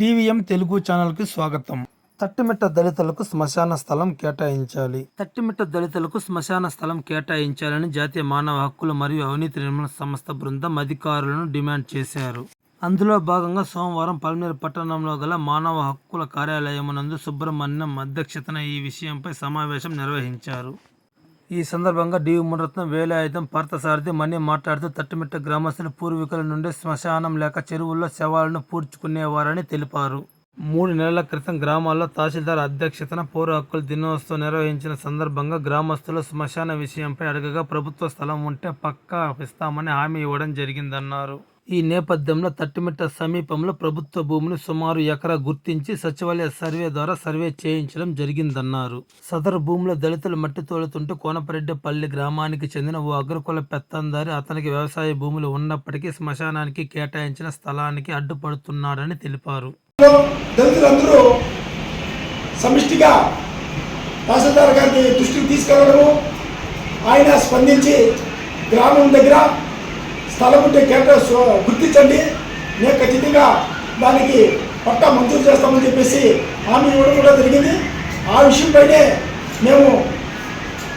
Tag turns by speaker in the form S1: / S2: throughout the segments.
S1: DVM Telugu ఛానల్కి స్వాగతం. తట్టిమిట్ట దళితులకు శ్మశాన స్థలం కేటాయించాలి. తట్టిమిట్ట దళితులకు శ్మశాన స్థలం కేటాయించాలని జాతీయ మానవ హక్కులు మరియు అవినీతి నిర్మూలన సంస్థ బృందం అధికారులను డిమాండ్ చేశారు. అందులో భాగంగా సోమవారం పల్మేరు పట్టణంలో గల మానవ హక్కుల కార్యాలయమునందు సుబ్రహ్మణ్యం అధ్యక్షతన ఈ విషయంపై సమావేశం నిర్వహించారు. ఈ సందర్భంగా డివి మునరత్నం వేలాయుధం పార్థసారథి మణి మాట్లాడుతూ తట్టుమిట్ట గ్రామస్తులు పూర్వీకుల నుండి శ్మశానం లేక చెరువుల్లో శవాలను పూడ్చుకునేవారని తెలిపారు. మూడు నెలల క్రితం గ్రామాల్లో తహసీల్దార్ అధ్యక్షతన పౌర హక్కుల దినోత్సవం నిర్వహించిన సందర్భంగా గ్రామస్తులు శ్మశాన విషయంపై అడగగా ప్రభుత్వ స్థలం ఉంటే పక్కా ఇస్తామని హామీ ఇవ్వడం జరిగిందన్నారు. ఈ నేపథ్యంలో తట్టిమిట్ట సమీపంలో ప్రభుత్వ భూమిని సుమారు ఎకరా గుర్తించి సచివాలయ సర్వే ద్వారా సర్వే చేయించడం జరిగిందన్నారు. సదరు భూమిలో దళితులు మట్టి తోలుతుంటూ కోనపరెడ్డిపల్లి గ్రామానికి చెందిన ఓ అగ్రకుల పెత్తందారి అతనికి వ్యవసాయ భూములు ఉన్నప్పటికీ శ్మశానానికి కేటాయించిన స్థలానికి అడ్డుపడుతున్నాడని తెలిపారు.
S2: దళితులందరూ సమిష్టిగా తహసీల్దార్ దృష్టికి తీసుకెళ్ళడము ఆయన స్పందించి గ్రామం దగ్గర స్థలం ఉంటే కేంద్ర గుర్తించండి. నేను ఖచ్చితంగా దానికి పట్టా మంజూరు చేస్తామని చెప్పేసి హామీ ఇవ్వడం కూడా జరిగింది. ఆ విషయంపైనే మేము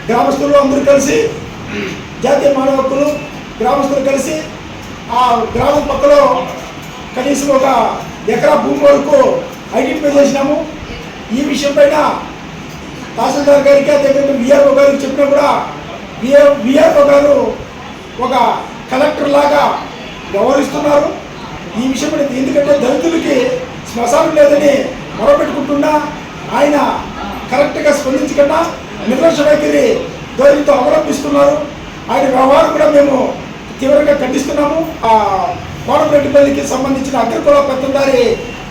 S2: గ్రామస్తులు అందరూ కలిసి జాతీయ మానవ హక్కులు గ్రామస్తులు కలిసి ఆ గ్రామం పక్కలో కనీసం ఒక ఎకరా భూమి వరకు ఐడెంటిఫై చేసినాము. ఈ విషయంపైన తహసీల్దార్ గారికి అదేవిధంగా విఆర్ఓ గారికి చెప్పినా కూడా విఆర్ఓ గారు ఒక కలెక్టర్ లాగా వ్యవహరిస్తున్నారు. ఈ విషయం ఎందుకంటే దళితులకి శ్మశానం లేదని మొరపెట్టుకుంటున్నా ఆయన కరెక్ట్గా స్పందించకుండా నిర్లక్ష్య వైఖరి ధోరణితో అవలంబిస్తున్నారు. ఆయన వ్యవహారం కూడా మేము తీవ్రంగా ఖండిస్తున్నాము. ఆ కోనపరెడ్డిపల్లికి సంబంధించిన అగ్రకుల పెత్తందారి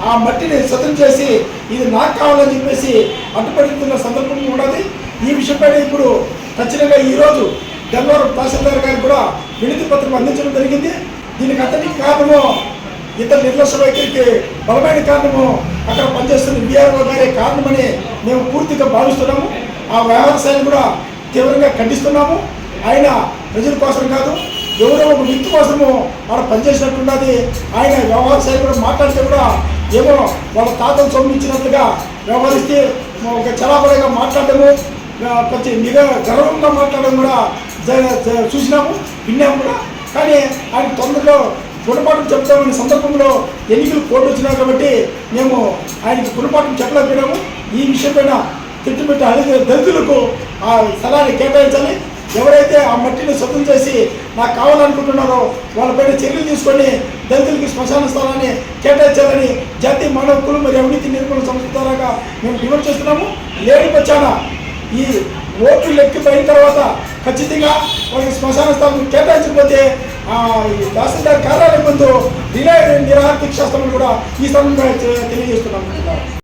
S2: ఆ మట్టిని సతం చేసి ఇది నాకు కావాలని చెప్పేసి అడ్డుపడుతున్న సందర్భం ఉన్నది. ఈ విషయంపైన ఇప్పుడు ఖచ్చితంగా ఈరోజు గన్నవరం తహసీల్దార్ గారు కూడా వినతి పత్రం అందించడం జరిగింది. దీనికి అతనికి కారణము ఇతర నిర్లక్ష్య వైఖరికి బలమైన కారణము అక్కడ పనిచేస్తున్న బీఆర్ఓ గారే కారణమని మేము పూర్తిగా భావిస్తున్నాము. ఆ వ్యవహార కూడా తీవ్రంగా ఖండిస్తున్నాము. ఆయన ప్రజల కోసం కాదు ఎవరో ఒక వ్యక్తి కోసము ఆడ పనిచేసినట్టున్నది. ఆయన వ్యవహార కూడా మాట్లాడితే కూడా ఏమో వాళ్ళ తాతలు సంబంధించినట్లుగా వ్యవహరిస్తే ఒక చలాపడిగా మాట్లాడటము ఆ, కొంచెం నిగ గర్వంగా మాట్లాడడం కూడా చూసినాము విన్నాము కూడా. కానీ ఆయన తొందరలో గుణపాఠం చెప్తామనే సందర్భంలో ఎన్నికలు కోర్టు వచ్చినా కాబట్టి మేము ఆయనకి గుణపాఠం చెప్పలేకపోయినాము ఈ విషయమైన తిట్టుమిట్ట అడిగే దళితులకు ఆ స్థలాన్ని కేటాయించాలి. ఎవరైతే ఆ మట్టిని శుద్ధం చేసి నాకు కావాలనుకుంటున్నారో వాళ్ళపైన చర్యలు తీసుకొని దళితులకి శ్మశాన స్థలాన్ని కేటాయించాలని జాతీయ మానవ కులు మరియు అవినీతి నిర్మూలన సంస్థ ద్వారా మేము డిమాండ్ చేస్తున్నాము. లేని పచ్చాన ఈ ఓట్లు లెక్కిపోయిన తర్వాత ఖచ్చితంగా వాళ్ళకి శ్మశాన స్థలం కేటాయించకపోతే తహసీల్దార్ కార్యాలయం ముందు నిరాహార దీక్షాస్థలం కూడా ఈ సమయంలో తెలియజేస్తున్నాము